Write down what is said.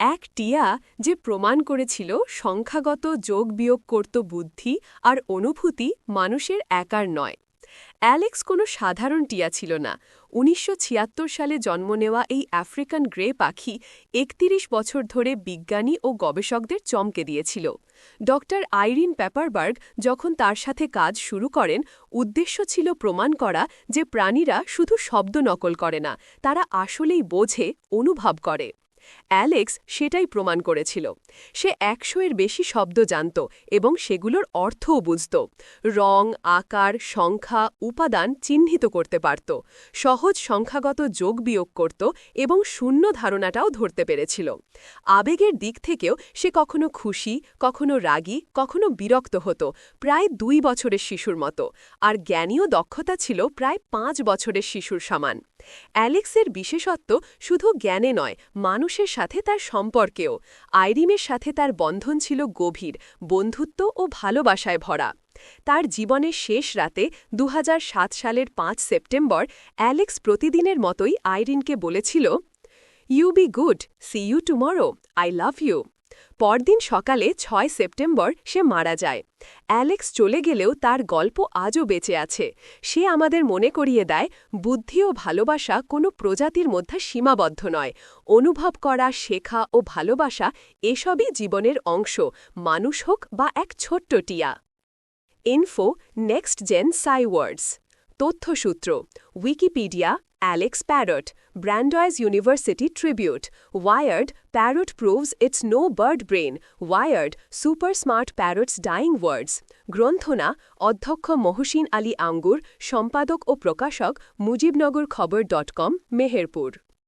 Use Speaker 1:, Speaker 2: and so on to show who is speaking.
Speaker 1: এক টিয়া যে প্রমাণ করেছিল সংখ্যাগত যোগ বিয়োগ করত বুদ্ধি আর অনুভূতি মানুষের একার নয়। অ্যালেক্স কোনো সাধারণ টিয়া ছিল না। উনিশশো ছিয়াত্তর সালে জন্ম নেওয়া এই আফ্রিকান গ্রে পাখি একতিরিশ বছর ধরে বিজ্ঞানী ও গবেষকদের চমকে দিয়েছিল। ড আইরিন প্যাপারবার্গ যখন তার সাথে কাজ শুরু করেন, উদ্দেশ্য ছিল প্রমাণ করা যে প্রাণীরা শুধু শব্দ নকল করে না, তারা আসলেই বোঝে, অনুভব করে। অ্যালেক্স সেটাই প্রমাণ করেছিল। সে একশো এর বেশি শব্দ জানত এবং সেগুলোর অর্থও বুঝত। রং, আকার, সংখ্যা, উপাদান চিহ্নিত করতে পারত। সহজ সংখ্যাগত যোগ বিয়োগ করত এবং শূন্য ধারণাটাও ধরতে পেরেছিল। আবেগের দিক থেকেও সে কখনো খুশি, কখনো রাগী, কখনো বিরক্ত হতো, প্রায় দুই বছরের শিশুর মতো। আর জ্ঞানীয় দক্ষতা ছিল প্রায় পাঁচ বছরের শিশুর সমান। অ্যালেক্সের বিশেষত্ব শুধু জ্ঞানে নয় মানুষের সাথে তার সম্পর্কেও। আইরিমের সাথে তার বন্ধন ছিল গভীর, বন্ধুত্ব ও ভালোবাসায় ভরা। তার জীবনের শেষ রাতে দু হাজার সাত সালের পাঁচ সেপ্টেম্বর অ্যালেক্স প্রতিদিনের মতোই আইরিনকে বলেছিল you be good see you tomorrow I love you পরদিন সকালে ছয় সেপ্টেম্বর সে মারা যায়। অ্যালেক্স চলে গেলেও তার গল্প আজও বেঁচে আছে। সে আমাদের মনে করিয়ে দেয়, বুদ্ধি ও ভালোবাসা কোনো প্রজাতির মধ্যে সীমাবদ্ধ নয়। অনুভব করা, শেখা ও ভালোবাসা এসবই জীবনের অংশ, মানুষ হোক বা এক ছোট্ট টিয়া। ইনফো নেক্সট জেন সাইওয়ার্ডস। তথ্যসূত্র, Wikipedia Alex Parrot, Brandeis University Tribute, Wired, Parrot proves it's no bird brain, Wired, super smart parrots dying words, গ্রন্থনা অধ্যক্ষ মহসিন আলী আঙ্গুর সম্পাদক ও প্রকাশক মুজিবনগর খবর ডট কম মেহেরপুর